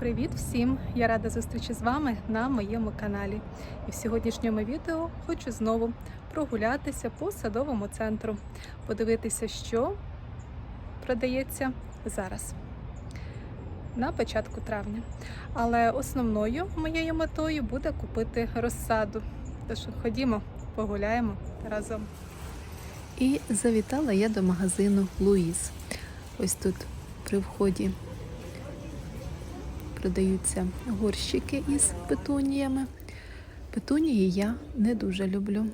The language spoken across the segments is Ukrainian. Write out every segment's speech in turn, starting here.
Привіт всім! Я рада зустрічі з вами на моєму каналі. І в сьогоднішньому відео хочу знову прогулятися по садовому центру, подивитися, що продається зараз на початку травня. Але основною моєю метою буде купити розсаду. Тож ходімо, погуляємо разом. І завітала я до магазину Луїс. Ось тут при вході продаються горщики із петуніями. Петунії я не дуже люблю.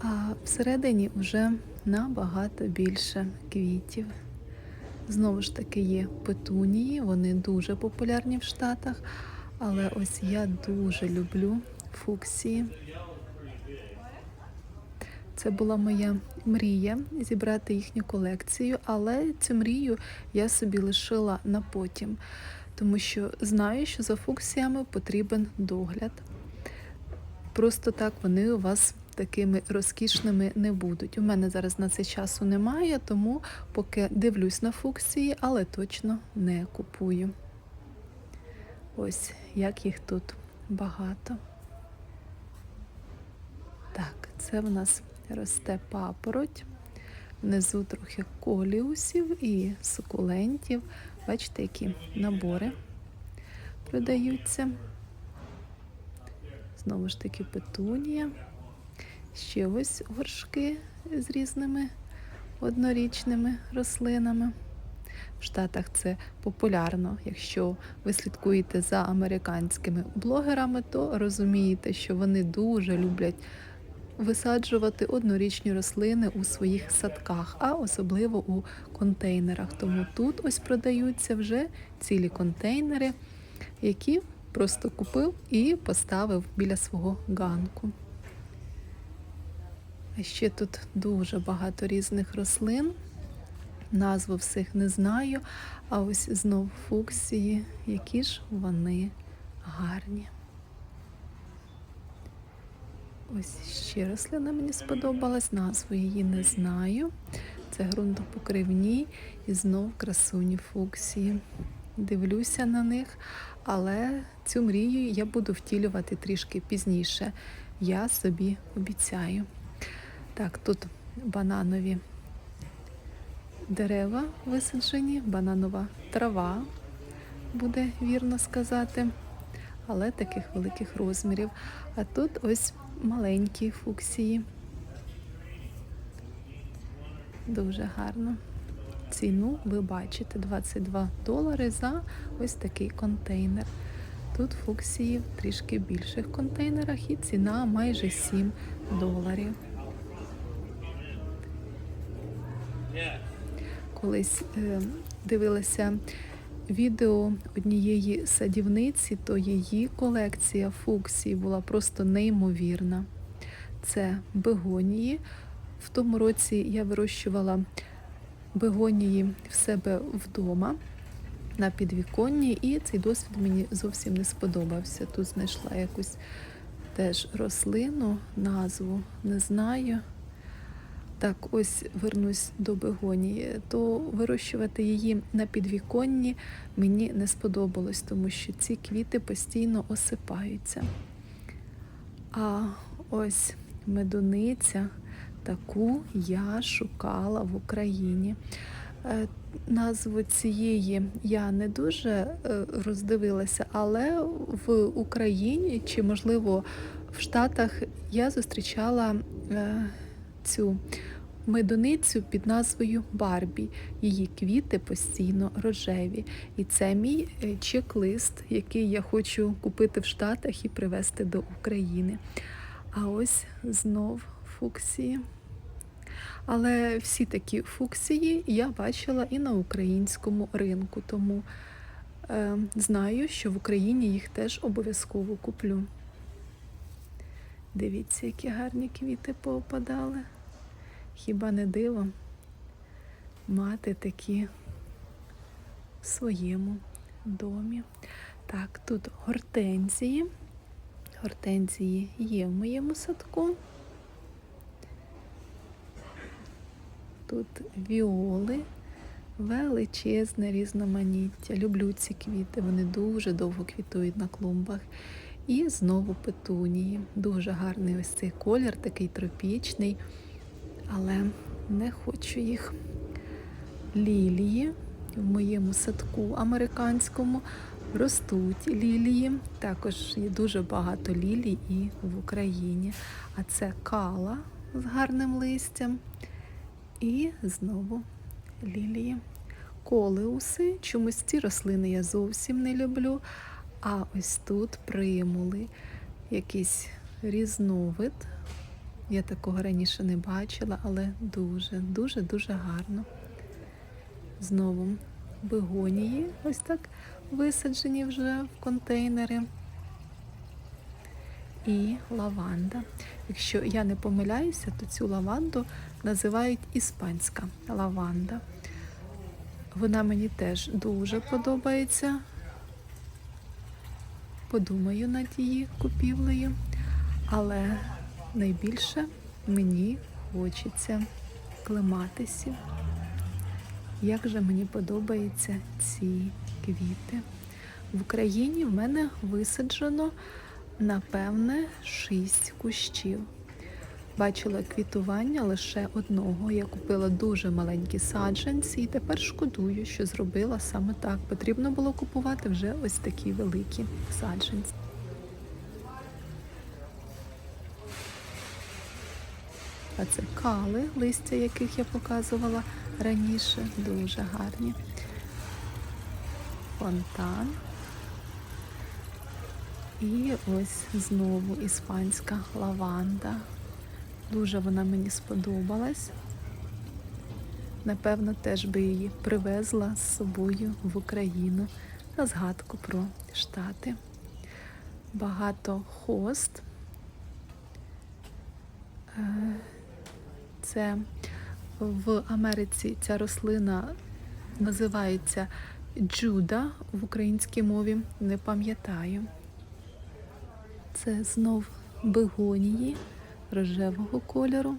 А всередині вже набагато більше квітів. Знову ж таки, є петунії, вони дуже популярні в Штатах. Але ось я дуже люблю фуксії. Це була моя мрія зібрати їхню колекцію, але цю мрію я собі лишила на потім, тому що знаю, що за фуксіями потрібен догляд. Просто так вони у вас такими розкішними не будуть. У мене зараз на це часу немає, тому поки дивлюсь на фуксії, але точно не купую. Ось як їх тут багато. Так, це в нас росте папороть. Внизу трохи коліусів і сукулентів. Бачите, які набори продаються. Знову ж таки, петунія. Ще ось горшки з різними однорічними рослинами. В Штатах це популярно. Якщо ви слідкуєте за американськими блогерами, то розумієте, що вони дуже люблять висаджувати однорічні рослини у своїх садках, а особливо у контейнерах. Тому тут ось продаються вже цілі контейнери, які просто купив і поставив біля свого ганку. А ще тут дуже багато різних рослин. Назву всіх не знаю, а ось знов фуксії, які ж вони гарні. Ось ще рослина мені сподобалась, назву її не знаю. Це ґрунтопокривні і знов красуні фуксії. Дивлюся на них, але цю мрію я буду втілювати трішки пізніше. Я собі обіцяю. Так, тут бананові дерева висаджені, бананова трава, буде вірно сказати, але таких великих розмірів. А тут ось маленькі фуксії. Дуже гарно. Ціну ви бачите 22 долари за ось такий контейнер. Тут фуксії в трішки більших контейнерах і ціна майже 7 доларів. Колись е, дивилася відео однієї садівниці, то її колекція фуксій була просто неймовірна. Це бегонії. В тому році я вирощувала бегонії в себе вдома на підвіконні, і цей досвід мені зовсім не сподобався. Тут знайшла якусь теж рослину, назву не знаю. Так, ось вернусь до бегонії, то вирощувати її на підвіконні мені не сподобалось, тому що ці квіти постійно осипаються. А ось медуниця, таку я шукала в Україні. Е, Назву цієї я не дуже е, роздивилася, але в Україні чи, можливо, в Штатах я зустрічала е, цю медуницю під назвою Барбі. Її квіти постійно рожеві. І це мій е, чек-лист, який я хочу купити в Штатах і привезти до України. А ось знов фуксії. Але всі такі фуксії я бачила і на українському ринку, тому е, знаю, що в Україні їх теж обов'язково куплю. Дивіться, які гарні квіти поопадали. Хіба не диво мати такі в своєму домі? Так, тут гортензії. Гортензії є в моєму садку. Тут віоли величезне різноманіття. Люблю ці квіти, вони дуже довго квітують на клумбах. І знову петунії. Дуже гарний ось цей колір, такий тропічний, але не хочу їх. Лілії в моєму садку американському ростуть лілії. Також є дуже багато лілій і в Україні. А це кала з гарним листям. І знову лілії. Колеуси. Чомусь ці рослини я зовсім не люблю. А ось тут примули, якийсь різновид. Я такого раніше не бачила, але дуже, дуже, дуже гарно. Знову бегонії, ось так висаджені вже в контейнери. І лаванда. Якщо я не помиляюся, то цю лаванду називають іспанська лаванда. Вона мені теж дуже подобається. Подумаю над її купівлею, але найбільше мені хочеться клематисів. Як же мені подобаються ці квіти. В Україні в мене висаджено, напевне, шість кущів. Бачила квітування лише одного. Я купила дуже маленькі саджанці і тепер шкодую, що зробила саме так. Потрібно було купувати вже ось такі великі саджанці. А це кали, листя яких я показувала раніше, дуже гарні. Фонтан. І ось знову іспанська лаванда. Дуже вона мені сподобалась. Напевно, теж би її привезла з собою в Україну на згадку про Штати. Багато хост. Це в Америці ця рослина називається джуда в українській мові, не пам'ятаю. Це знов бегонії рожевого кольору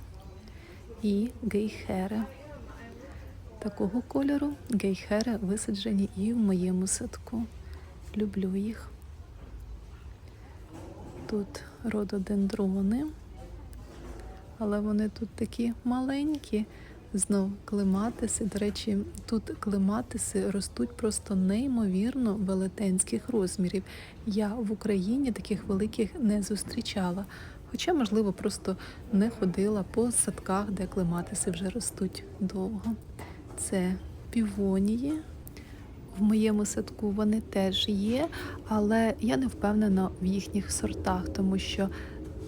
і гейхери. Такого кольору гейхери висаджені і в моєму садку. Люблю їх. Тут рододендрони, але вони тут такі маленькі. Знов клематиси. До речі, тут клематиси ростуть просто неймовірно велетенських розмірів. Я в Україні таких великих не зустрічала. Хоча, можливо, просто не ходила по садках, де клематиси вже ростуть довго. Це півонії. В моєму садку вони теж є, але я не впевнена в їхніх сортах, тому що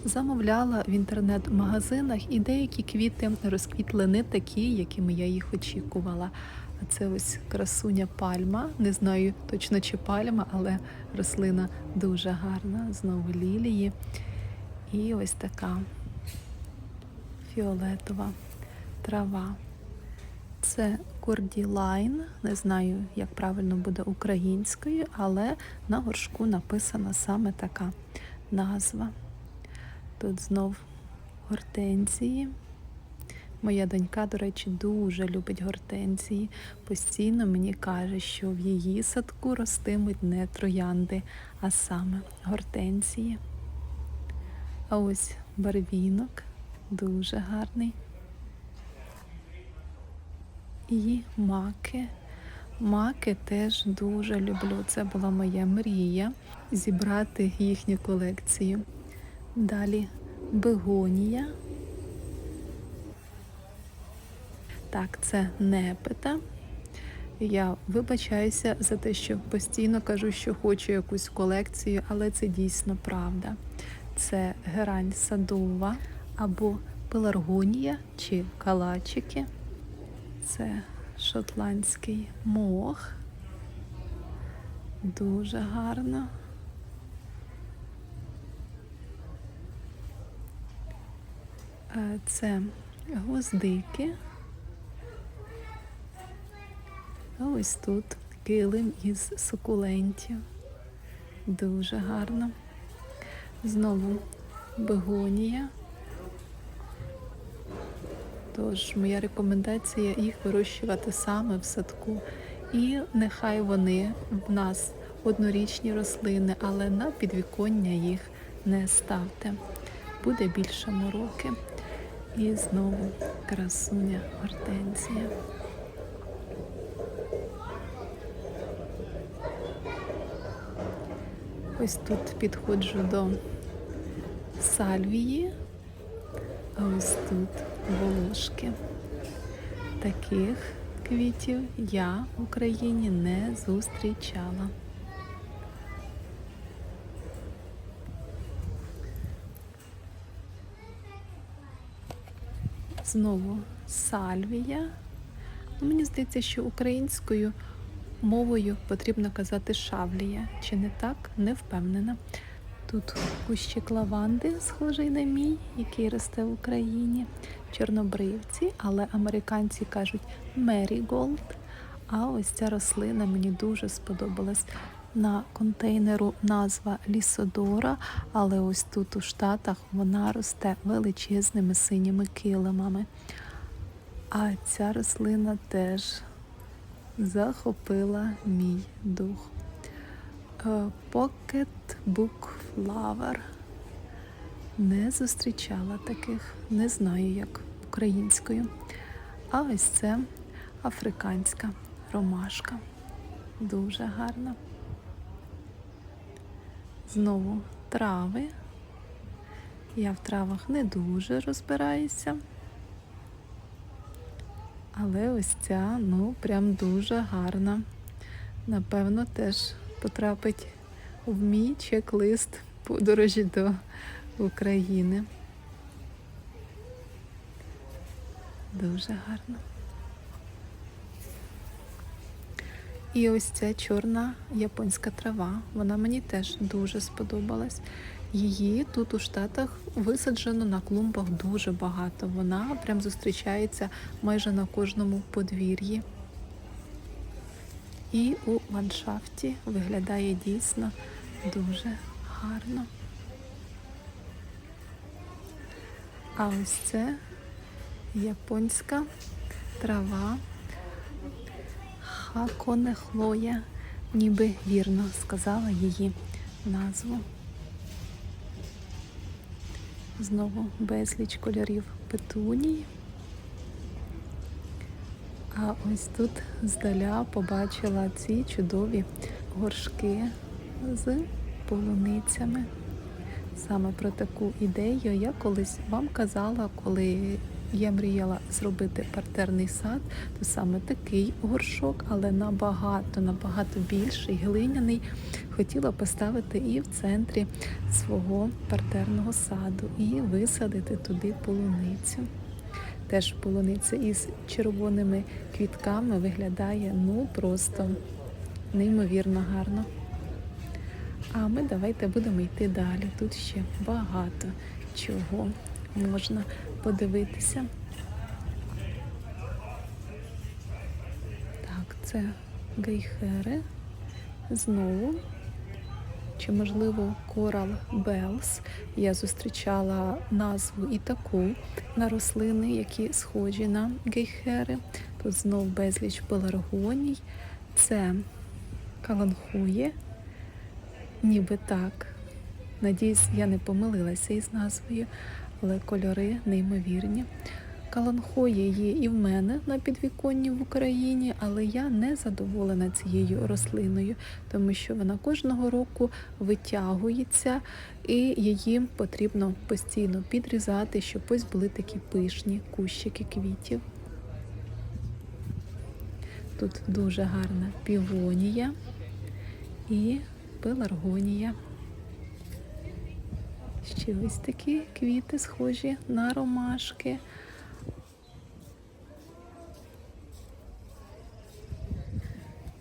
замовляла в інтернет-магазинах і деякі квіти розквітли не такі, якими я їх очікувала. А це ось красуня пальма. Не знаю точно чи пальма, але рослина дуже гарна. Знову лілії. І ось така фіолетова трава. Це корділайн, не знаю, як правильно буде українською, але на горшку написана саме така назва. Тут знов гортензії. Моя донька, до речі, дуже любить гортензії. Постійно мені каже, що в її садку ростимуть не троянди, а саме гортензії. А ось барвінок дуже гарний. І маки. Маки теж дуже люблю. Це була моя мрія зібрати їхню колекцію. Далі бегонія. Так, це непита. Я вибачаюся за те, що постійно кажу, що хочу якусь колекцію, але це дійсно правда. Це герань садова або пеларгонія чи калачики. Це шотландський мох. Дуже гарно. Це гвоздики. А ось тут килим із сукулентів. Дуже гарно. Знову бегонія. Тож моя рекомендація їх вирощувати саме в садку. І нехай вони в нас однорічні рослини, але на підвіконня їх не ставте. Буде більше мороки. І знову красуня гортензія. Ось тут підходжу до сальвії, а ось тут волошки. Таких квітів я в Україні не зустрічала. Знову сальвія. Ну, Мені здається, що українською мовою потрібно казати шавлія. Чи не так? Не впевнена. Тут кущик лаванди, схожий на мій, який росте в Україні, чорнобривці, але американці кажуть Меріголд. А ось ця рослина мені дуже сподобалась. На контейнеру назва Лісодора, але ось тут у Штатах вона росте величезними синіми килимами. А ця рослина теж захопила мій дух. Е, Pocket Book Flower. Не зустрічала таких, не знаю як українською. А ось це африканська ромашка. Дуже гарна. Знову трави. Я в травах не дуже розбираюся. Але ось ця, ну, прям дуже гарна. Напевно, теж потрапить в мій чек-лист подорожі до України. Дуже гарно. І ось ця чорна японська трава. Вона мені теж дуже сподобалась. Її тут у Штатах висаджено на клумбах дуже багато. Вона прям зустрічається майже на кожному подвір'ї. І у ландшафті виглядає дійсно дуже гарно. А ось це японська трава Хаконехлоя, ніби вірно сказала її назву. Знову безліч кольорів петуній. А ось тут здаля побачила ці чудові горшки з полуницями. Саме про таку ідею я колись вам казала, коли я мріяла зробити партерний сад, то саме такий горшок, але набагато, набагато більший, глиняний. Хотіла поставити і в центрі свого партерного саду, і висадити туди полуницю. Теж полуниця із червоними квітками виглядає ну просто неймовірно гарно. А ми давайте будемо йти далі. Тут ще багато чого можна подивитися. Так, це гейхери. Знову. Чи, можливо, Coral Bells. Я зустрічала назву і таку на рослини, які схожі на гейхери. Тут знов безліч пеларгоній. Це каланхує, ніби так. Надіюсь, я не помилилася із назвою, але кольори неймовірні. Каланхоє є і в мене на підвіконні в Україні, але я не задоволена цією рослиною, тому що вона кожного року витягується і її потрібно постійно підрізати, щоб ось були такі пишні кущики квітів. Тут дуже гарна півонія і пеларгонія. Ще ось такі квіти схожі на ромашки.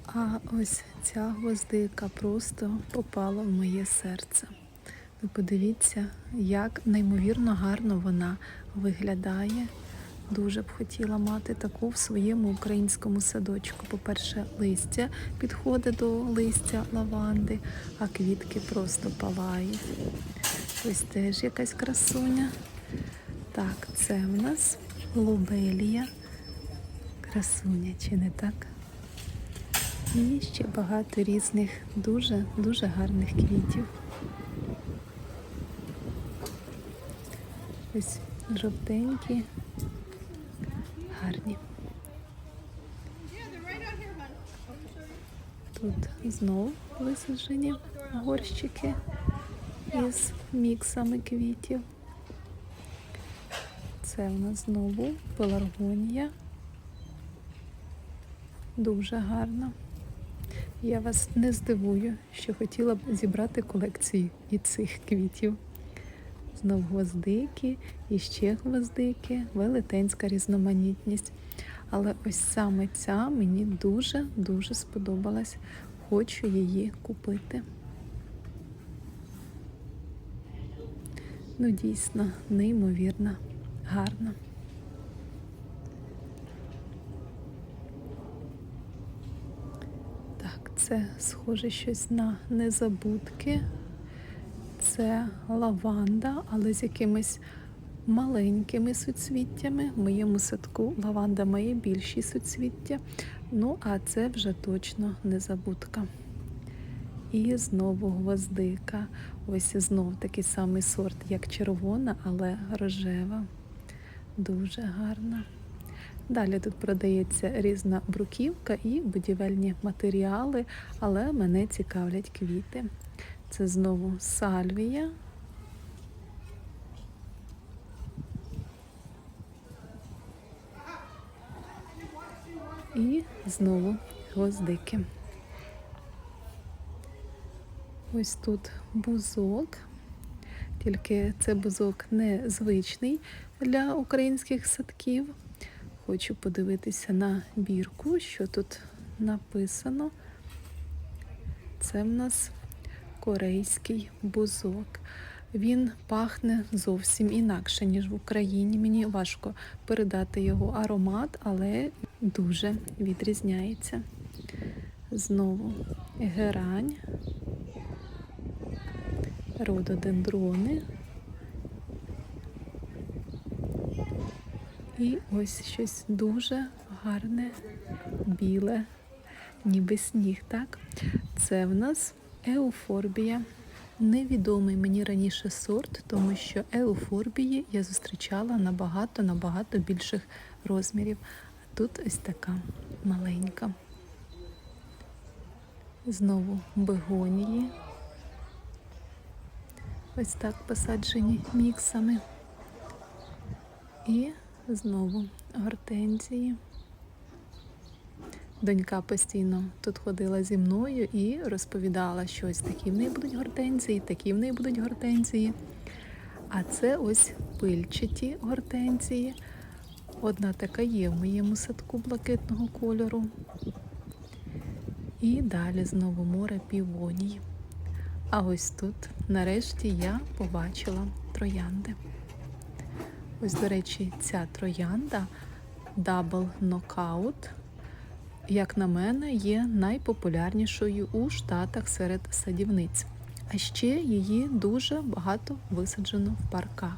А ось ця гвоздика просто попала в моє серце. Ви подивіться, як неймовірно гарно вона виглядає. Дуже б хотіла мати таку в своєму українському садочку. По-перше, листя підходить до листя лаванди, а квітки просто палають. Ось теж якась красуня. Так, це в нас лобелія. Красуня, чи не так? І ще багато різних дуже-дуже гарних квітів. Ось жовтенькі, гарні. Тут знову висаджені горщики із міксами квітів. Це у нас знову пеларгонія. Дуже гарно. Я вас не здивую, що хотіла б зібрати колекцію і цих квітів. Знов гвоздики, і ще гвоздики, велетенська різноманітність. Але ось саме ця мені дуже-дуже сподобалась. Хочу її купити. Ну, дійсно, неймовірно, гарно. Так, це схоже щось на незабудки. Це лаванда, але з якимись маленькими суцвіттями. В моєму садку лаванда має більші суцвіття. Ну, а це вже точно незабудка. І знову гвоздика. Ось знов такий самий сорт, як червона, але рожева. Дуже гарна. Далі тут продається різна бруківка і будівельні матеріали, але мене цікавлять квіти. Це знову сальвія. І знову гвоздики. Ось тут бузок, тільки це бузок не звичний для українських садків. Хочу подивитися на бірку, що тут написано. Це в нас корейський бузок. Він пахне зовсім інакше, ніж в Україні. Мені важко передати його аромат, але дуже відрізняється. Знову герань, рододендрони. І ось щось дуже гарне, біле, ніби сніг, так? Це в нас еуфорбія. Невідомий мені раніше сорт, тому що еуфорбії я зустрічала набагато-набагато більших розмірів. А тут ось така маленька. Знову бегонії. Ось так посаджені міксами. І знову гортензії. Донька постійно тут ходила зі мною і розповідала, що ось такі в неї будуть гортензії, такі в неї будуть гортензії. А це ось пильчаті гортензії. Одна така є в моєму садку блакитного кольору. І далі знову море півоній. А ось тут, нарешті, я побачила троянди. Ось, до речі, ця троянда Double Knockout, як на мене, є найпопулярнішою у Штатах серед садівниць. А ще її дуже багато висаджено в парках.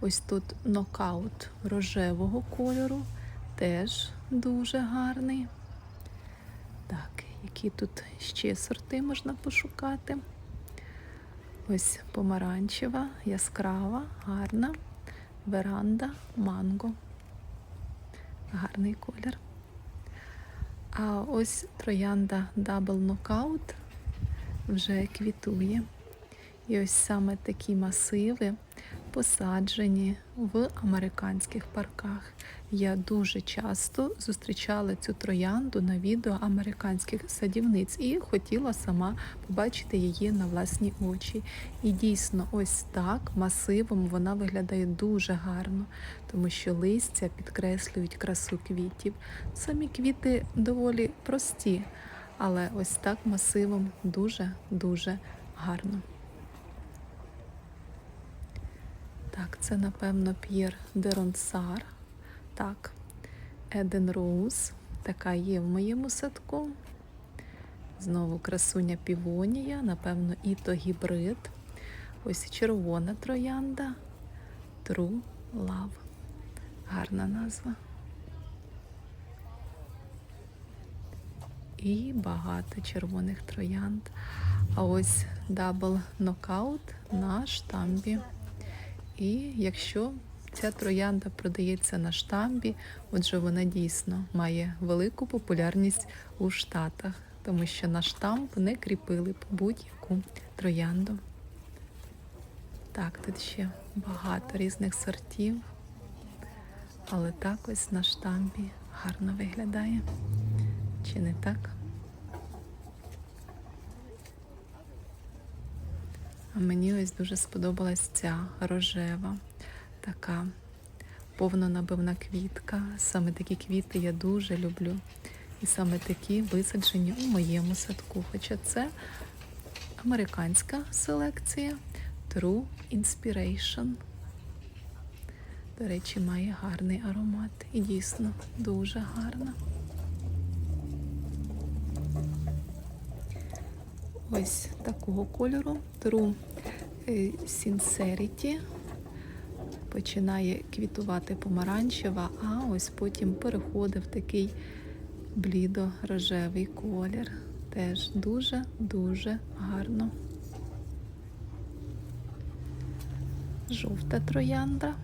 Ось тут нокаут рожевого кольору, теж дуже гарний. Так, які тут ще сорти можна пошукати? Ось помаранчева, яскрава, гарна, веранда, манго. Гарний колір. А ось троянда Double Knockout вже квітує. І ось саме такі масиви посаджені в американських парках. Я дуже часто зустрічала цю троянду на відео американських садівниць і хотіла сама побачити її на власні очі. І дійсно, ось так масивом вона виглядає дуже гарно, тому що листя підкреслюють красу квітів. Самі квіти доволі прості, але ось так масивом дуже-дуже гарно. Так, це, напевно, П'єр Деронсар. Так, Еден Роуз. Така є в моєму садку. Знову красуня півонія, напевно, і то гібрид. Ось червона троянда. True Love. Гарна назва. І багато червоних троянд. А ось дабл нокаут на штамбі. І якщо ця троянда продається на штамбі, отже, вона дійсно має велику популярність у Штатах, тому що на штамп не кріпили б будь-яку троянду. Так, тут ще багато різних сортів, але так ось на штампі гарно виглядає. Чи не так? А мені ось дуже сподобалась ця рожева, така повнонабивна квітка. Саме такі квіти я дуже люблю. І саме такі висаджені у моєму садку. Хоча це американська селекція True Inspiration. До речі, має гарний аромат. І дійсно дуже гарна. Ось такого кольору True е, Sincerity. Починає квітувати помаранчева, а ось потім переходить в такий блідо-рожевий колір. Теж дуже-дуже гарно. Жовта троянда.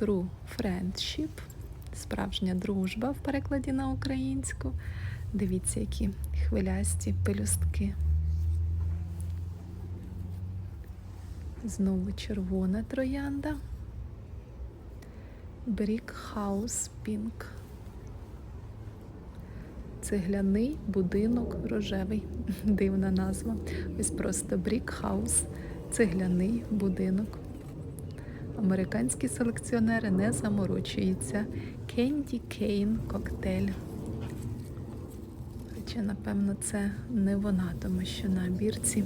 True Friendship. Справжня дружба в перекладі на українську. Дивіться, які хвилясті пелюстки. Знову червона троянда. Brick House Pink. Цегляний будинок рожевий. Дивна назва. Ось просто Brick House. Цегляний будинок. Американські селекціонери не заморочуються. Candy Cane коктейль. Хоча, напевно, це не вона, тому що на бірці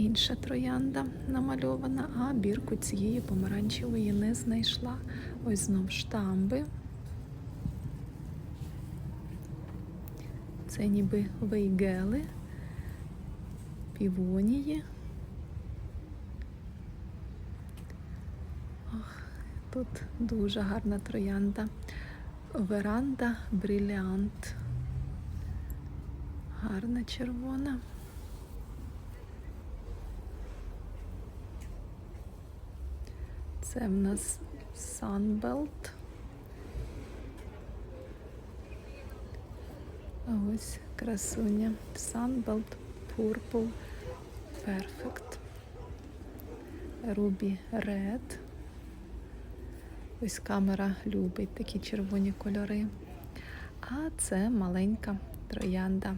інша троянда намальована, а бірку цієї помаранчевої не знайшла. Ось знов штамби. Це ніби вейгели, півонії. Ох, тут дуже гарна троянда. Веранда бриліант. Гарна червона. Це в нас Sunbelt. Ось красуня Sunbelt Purple Perfect. Ruby Red. Ось камера любить такі червоні кольори. А це маленька троянда.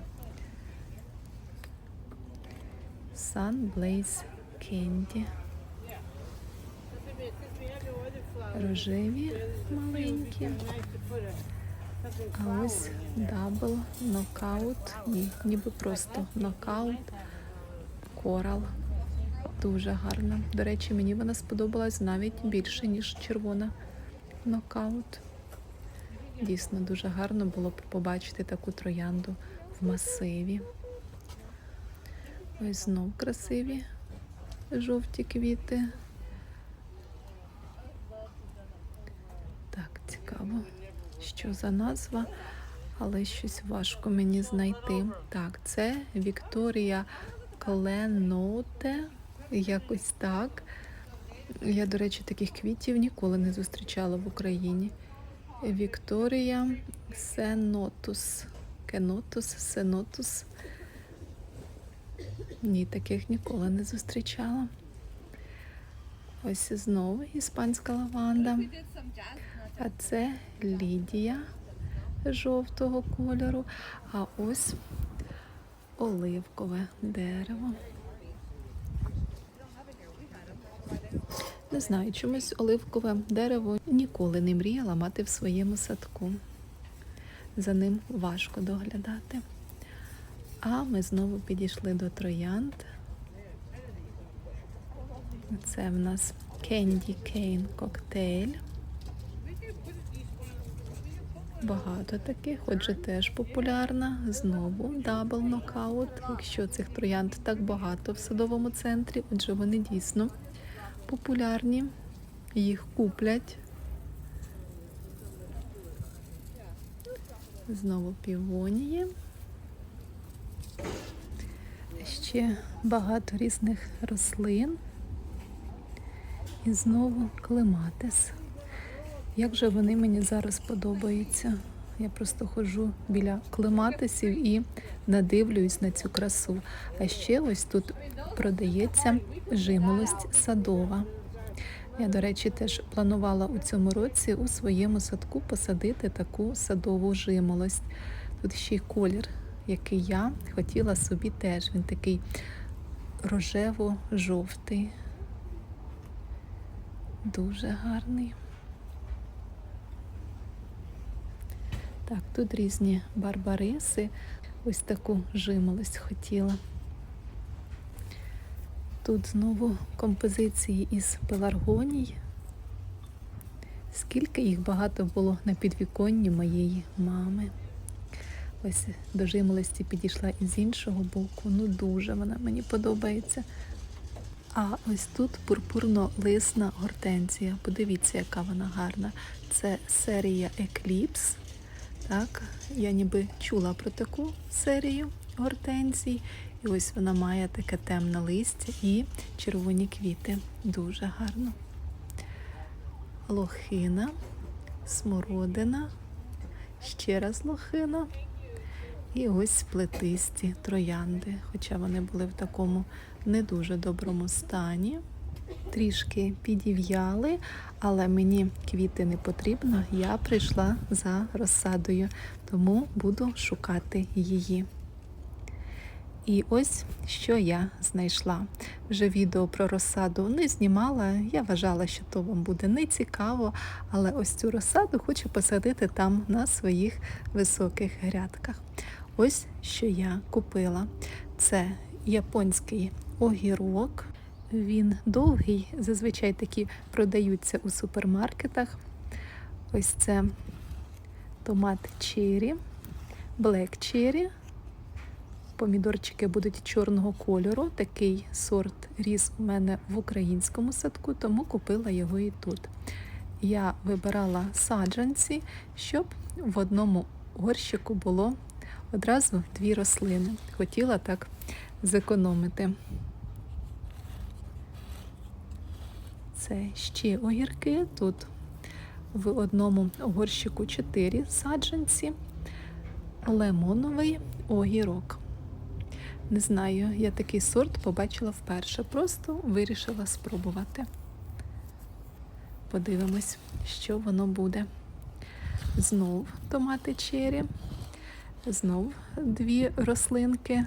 Sun Blaze Candy. Рожеві маленькі. А ось дабл нокаут. Ні, ніби просто нокаут. Корал. Дуже гарна. До речі, мені вона сподобалась навіть більше, ніж червона нокаут. Дійсно, дуже гарно було б побачити таку троянду в масиві. Ось знов красиві жовті квіти. Так, цікаво, що за назва, але щось важко мені знайти. Так, це Вікторія Кленоте, якось так. Я, до речі, таких квітів ніколи не зустрічала в Україні. Вікторія Сенотус. Кенотус, Сенотус. Ні, таких ніколи не зустрічала. Ось знову іспанська лаванда. А це Лідія жовтого кольору. А ось оливкове дерево. Не знаю, чомусь оливкове дерево ніколи не мріяла мати в своєму садку. За ним важко доглядати. А ми знову підійшли до троянд. Це в нас Candy Cane коктейль. Багато таких. Отже, теж популярна. Знову дабл нокаут. Якщо цих троянд так багато в садовому центрі, отже, вони дійсно популярні. Їх куплять. Знову півонії. Ще багато різних рослин. І знову клематис. Як же вони мені зараз подобаються? Я просто ходжу біля клематисів і надивлююсь на цю красу. А ще ось тут продається жимолость садова. Я, до речі, теж планувала у цьому році у своєму садку посадити таку садову жимолость. Тут ще й колір, який я хотіла собі теж. Він такий рожево-жовтий. Дуже гарний. Так, тут різні барбариси. Ось таку жимолость хотіла. Тут знову композиції із пеларгоній. Скільки їх багато було на підвіконні моєї мами. Ось до жимолості підійшла із іншого боку. Ну дуже вона мені подобається. А ось тут пурпурно-лисна гортензія. Подивіться, яка вона гарна. Це серія Eclipse. Так, я ніби чула про таку серію гортензій. І ось вона має таке темне листя і червоні квіти. Дуже гарно. Лохина, смородина, ще раз лохина. І ось плетисті троянди, хоча вони були в такому не дуже доброму стані. Трішки підів'яли, але мені квіти не потрібно. Я прийшла за розсадою, тому буду шукати її. І ось що я знайшла. Вже відео про розсаду не знімала. Я вважала, що то вам буде не цікаво, але ось цю розсаду хочу посадити там на своїх високих грядках. Ось що я купила. Це японський огірок. Він довгий, зазвичай такі продаються у супермаркетах. Ось це томат черрі, блек черрі. Помідорчики будуть чорного кольору. Такий сорт ріс у мене в українському садку, тому купила його і тут. Я вибирала саджанці, щоб в одному горщику було одразу дві рослини. Хотіла так зекономити. Це ще огірки. Тут в одному горщику чотири саджанці, лимоновий огірок. Не знаю, я такий сорт побачила вперше, просто вирішила спробувати. Подивимось, що воно буде. Знов томати чері, знов дві рослинки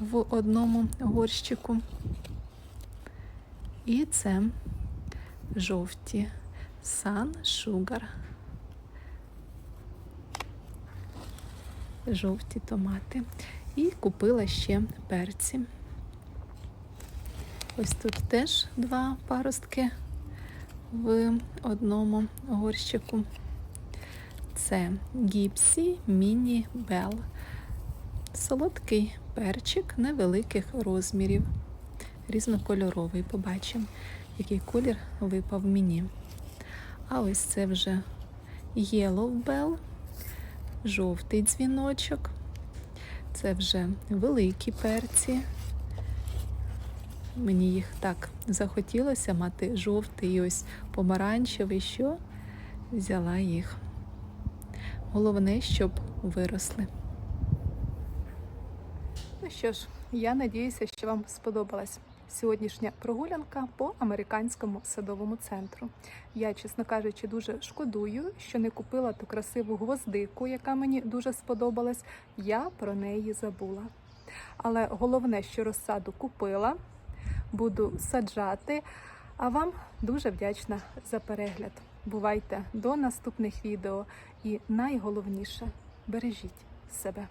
в одному горщику. І це жовті Sun Sugar. Жовті томати. І купила ще перці. Ось тут теж два паростки в одному горщику. Це гіпсі міні бел. Солодкий перчик невеликих розмірів. Різнокольоровий. Побачимо, який колір випав мені. А ось це вже Yellow Bell, жовтий дзвіночок. Це вже великі перці. Мені їх так захотілося мати жовтий і ось помаранчевий, що взяла їх. Головне, щоб виросли. Ну що ж, я надіюся, що вам сподобалась сьогоднішня прогулянка по американському садовому центру. Я, чесно кажучи, дуже шкодую, що не купила ту красиву гвоздику, яка мені дуже сподобалась. Я про неї забула. Але головне, що розсаду купила, буду саджати. А вам дуже вдячна за перегляд. Бувайте до наступних відео і найголовніше бережіть себе.